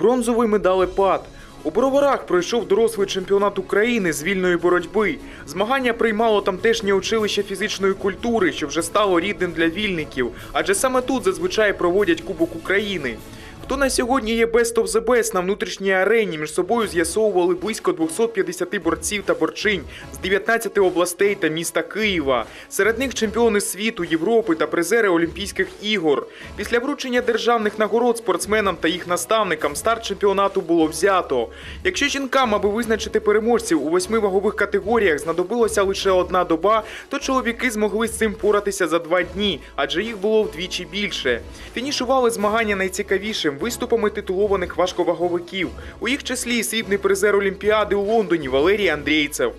Бронзовий медалепад. У Броварах пройшов дорослий чемпіонат України з вільної боротьби. Змагання приймало тамтешнє училище фізичної культури, що вже стало рідним для вільників, адже саме тут зазвичай проводять Кубок України. Хто на сьогодні є Best of the Best на внутрішній арені, між собою з'ясовували близько 250 борців та борчинь з 19 областей та міста Києва. Серед них чемпіони світу, Європи та призери Олімпійських ігор. Після вручення державних нагород спортсменам та їх наставникам старт чемпіонату було взято. Якщо жінкам, аби визначити переможців у восьми вагових категоріях, знадобилося лише одна доба, то чоловіки змогли з цим поратися за два дні, адже їх було вдвічі більше. Фінішували змагання найцікавішим виступами титулованих важковаговиків. У їх числі срібний призер Олімпіади у Лондоні Валерій Андрійцев.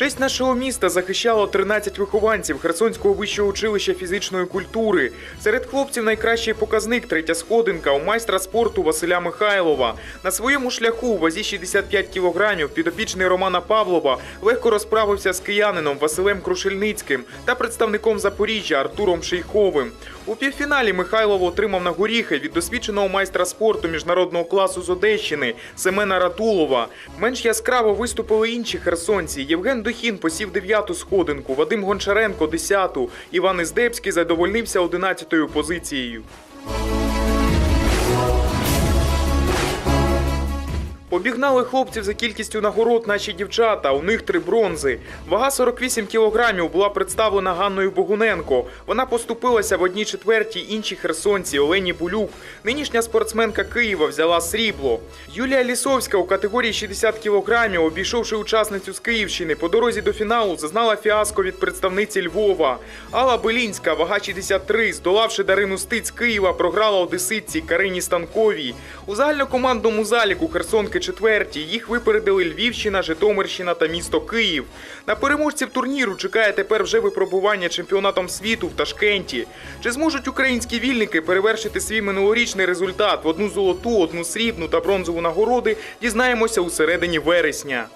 Честь нашого міста захищало 13 вихованців Херсонського вищого училища фізичної культури. Серед хлопців найкращий показник третя сходинка у майстра спорту Василя Михайлова. На своєму шляху у вазі 65 кілограмів підопічний Романа Павлова легко розправився з киянином Василем Крушельницьким та представником Запоріжжя Артуром Шейховим. У півфіналі Михайлов отримав на горіхи від досвідченого майстра спорту міжнародного класу з Одещини Семена Радулова. Менш яскраво виступили інші херсонці. Євген Дохін посів дев'яту сходинку, Вадим Гончаренко десяту. Іван Іздебський задовольнився одинадцятою позицією. Обігнали хлопців за кількістю нагород наші дівчата. У них три бронзи. Вага 48 кілограмів була представлена Ганною Богуненко. Вона поступилася в одній четвертій іншій херсонці Олені Булюк. Нинішня спортсменка Києва взяла срібло. Юлія Лісовська у категорії 60 кілограмів, обійшовши учасницю з Київщини, по дорозі до фіналу зазнала фіаско від представниці Львова. Алла Белінська, вага 63, здолавши Дарину Стиць Києва, програла одеситці Карині Станковій. У загальнокомандному заліку Херсонки четверті. Їх випередили Львівщина, Житомирщина та місто Київ. На переможців турніру чекає тепер вже випробування чемпіонатом світу в Ташкенті. Чи зможуть українські вільники перевершити свій минулорічний результат в одну золоту, одну срібну та бронзову нагороди? Дізнаємося у середині вересня.